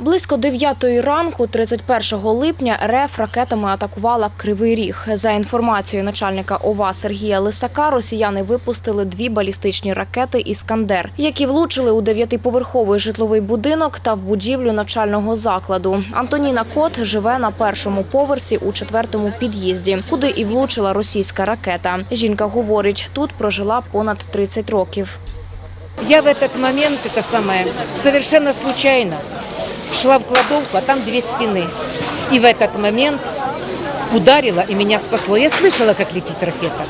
Близько 9 ранку, 31 липня, РФ ракетами атакувала Кривий Ріг. За інформацією начальника ОВА Сергія Лисака, росіяни випустили дві балістичні ракети «Іскандер», які влучили у дев'ятиповерховий житловий будинок та в будівлю навчального закладу. Антоніна Кот живе на першому поверсі у четвертому під'їзді, куди і влучила російська ракета. Жінка говорить, тут прожила понад 30 років. Я в этот момент, это самое, совершенно случайно шла в кладовку, а там две стены. И в этот момент ударила и меня спасло. Я слышала, как летит ракета.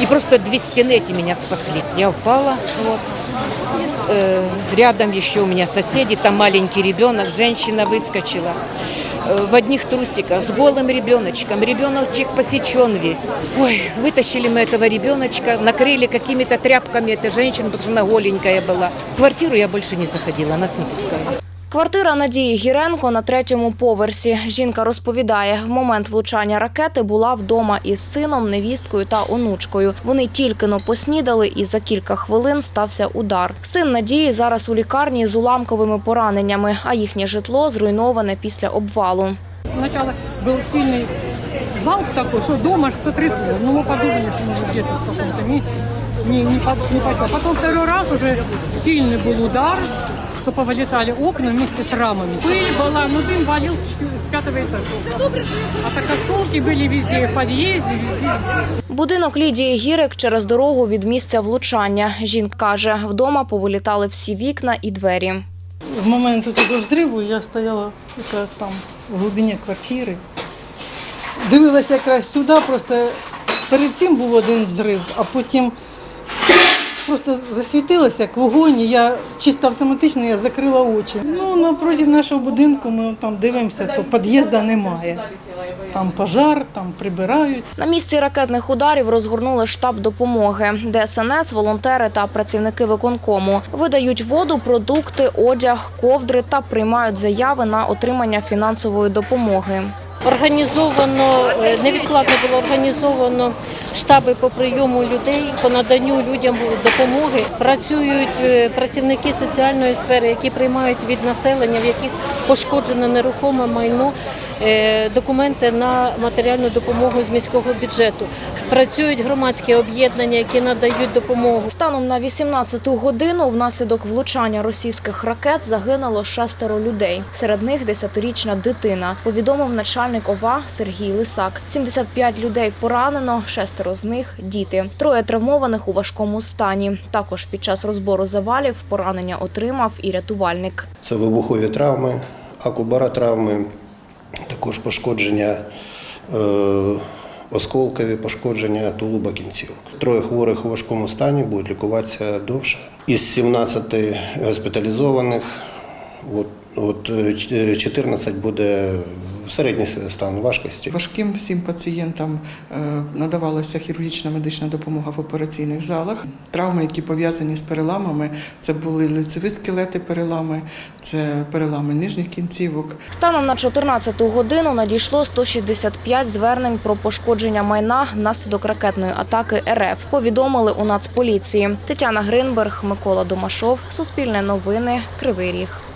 И просто две стены эти меня спасли. Я упала, вот. Э, рядом еще у меня соседи, там маленький ребенок, женщина выскочила э, в одних трусиках с голым ребеночком. Ребеночек посечен весь. Ой, вытащили мы этого ребеночка, накрыли какими-то тряпками эту женщину, потому что она голенькая была. В квартиру я больше не заходила, нас не пускали. Квартира Надії Гіренко на третьому поверсі. Жінка розповідає, в момент влучання ракети була вдома із сином, невісткою та онучкою. Вони тільки но поснідали, і за кілька хвилин стався удар. Син Надії зараз у лікарні з уламковими пораненнями, а їхнє житло зруйноване після обвалу. Сначала был сильный залп такой, что дома аж сотрясло. Ну, мы подумали, что может где-то в каком-то месте. Не, не, по- не пошло. Потом второй раз уже сильный был удар, что повылетали окна вместе с рамами. Пыль была, ну дым валил с, с пятого этажа. А так осколки были везде, и в подъезде, везде, везде. Будинок Лідії Гірик через дорогу від місця влучання. Жінка каже, вдома повилітали всі вікна і двері. В момент цього взриву я стояла якраз там в глибині квартири. Дивилася якраз сюди, просто перед цим був один взрив, а потім просто засвітилося як вогонь, і я чисто автоматично я закрила очі. Ну, напроти нашого будинку ми там дивимося, то під'їзду немає. Там пожар, там прибирають. На місці ракетних ударів розгорнули штаб допомоги. ДСНС, волонтери та працівники виконкому видають воду, продукти, одяг, ковдри та приймають заяви на отримання фінансової допомоги. Організовано е, невідкладно було організовано штаби по прийому людей, по наданню людям допомоги. Працюють е, працівники соціальної сфери, які приймають від населення, в яких пошкоджено нерухоме майно, документи на матеріальну допомогу з міського бюджету. Працюють громадські об'єднання, які надають допомогу. Станом на 18-ту годину внаслідок влучання російських ракет загинуло шестеро людей. Серед них 10-річна дитина. Повідомив начальник ОВА Сергій Лисак. 75 людей поранено, шестеро з них діти. Троє травмованих у важкому стані. Також під час розбору завалів поранення отримав і рятувальник. Це вибухові травми, акубаротравми, також пошкодження, е, осколкові пошкодження тулуба кінцівок. Троє хворих у важкому стані будуть лікуватися довше. Із 17 госпіталізованих, от, от е, 14 буде середній стан важкості. Важким всім пацієнтам е, надавалася хірургічна медична допомога в операційних залах. Травми, які пов'язані з переламами, це були лицеві скелети перелами, це перелами нижніх кінцівок, Станом на 14-ту годину надійшло 165 звернень про пошкодження майна внаслідок ракетної атаки РФ. Повідомили у Нацполіції. Тетяна Гринберг, Микола Домашов, Суспільне новини, Кривий Ріг.